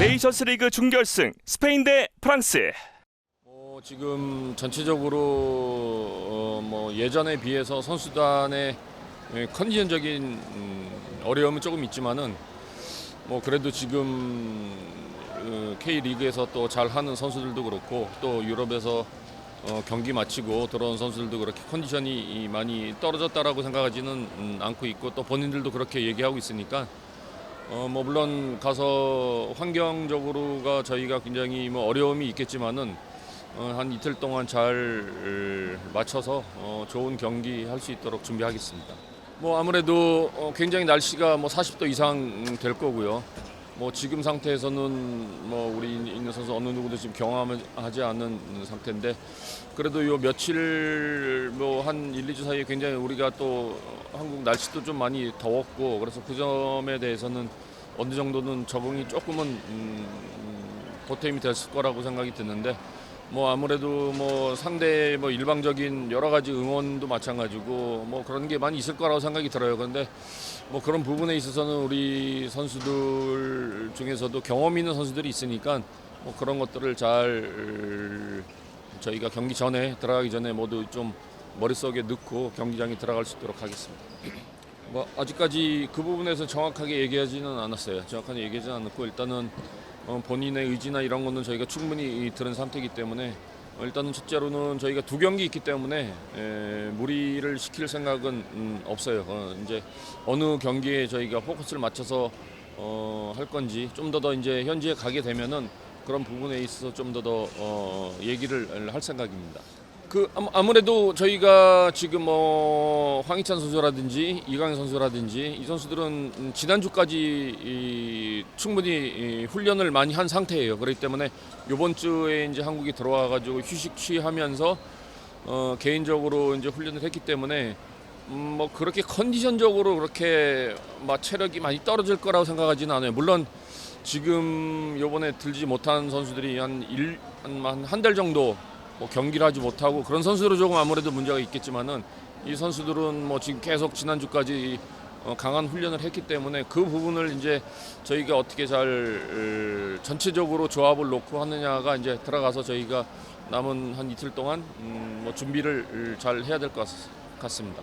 네이션스리그 준결승 스페인 대 프랑스. 어, 지금 전체적으로 어, 뭐 예전에 비해서 선수단의 예, 컨디션적인 음, 어려움은 조금 있지만은 뭐 그래도 지금 어, K 리그에서 또 잘하는 선수들도 그렇고 또 유럽에서 어, 경기 마치고 들어온 선수들도 그렇게 컨디션이 이 많이 떨어졌다라고 생각하지는 음, 않고 있고 또 본인들도 그렇게 얘기하고 있으니까 어, 뭐 물론 가서 환경적으로가 저희가 굉장히 뭐 어려움이 있겠지만은 어, 한 이틀 동안 잘 맞춰서 어, 좋은 경기 할 수 있도록 준비하겠습니다. 뭐 아무래도 어, 굉장히 날씨가 뭐 40도 이상 될 거고요. 뭐 지금 상태에서는 뭐 우리 있는 선수 어느 누구도 지금 경험하지 않은 상태인데 그래도 요 며칠 뭐 한 1, 2주 사이에 굉장히 우리가 또 한국 날씨도 좀 많이 더웠고 그래서 그 점에 대해서는 어느 정도는 적응이 조금은 음, 보탬이 됐을 거라고 생각이 드는데 뭐 아무래도 뭐 상대 뭐 일방적인 여러 가지 응원도 마찬가지고 뭐 그런 게 많이 있을 거라고 생각이 들어요. 그런데 뭐 그런 부분에 있어서는 우리 선수들 중에서도 경험 있는 선수들이 있으니까 뭐 그런 것들을 잘 저희가 경기 전에 들어가기 전에 모두 좀 머릿속에 넣고 경기장에 들어갈 수 있도록 하겠습니다. 뭐 아직까지 그 부분에서 정확하게 얘기하지는 않았어요. 정확하게 얘기하지는 않았고 일단은 어, 본인의 의지나 이런 거는 저희가 충분히 들은 상태이기 때문에 어, 일단은 첫째로는 저희가 두 경기 있기 때문에 에, 무리를 시킬 생각은 음, 없어요. 어, 이제 어느 경기에 저희가 포커스를 맞춰서 어, 할 건지 좀 더 더 이제 현지에 가게 되면은 그런 부분에 있어서 좀 더더 어, 얘기를 할 생각입니다. 그 아무- 아무래도 저희가 지금 뭐 황희찬 선수라든지 이강인 선수라든지 이 선수들은 음, 지난주까지 이 충분히 이 훈련을 많이 한 상태예요. 그렇기 때문에 이번 주에 이제 한국에 들어와 가지고 휴식 취하면서 어, 개인적으로 이제 훈련을 했기 때문에 음, 뭐 그렇게 컨디션적으로 그렇게 막 체력이 많이 떨어질 거라고 생각하지는 않아요. 물론 지금 요번에 들지 못한 선수들이 한 일 한 한 달 정도 뭐 경기를 하지 못하고 그런 선수들은 조금 아무래도 문제가 있겠지만은 이 선수들은 뭐 지금 계속 지난주까지 어, 강한 훈련을 했기 때문에 그 부분을 이제 저희가 어떻게 잘 어, 전체적으로 조합을 놓고 하느냐가 이제 들어가서 저희가 남은 한 이틀 동안 음, 뭐 준비를 잘 해야 될 것 같습니다.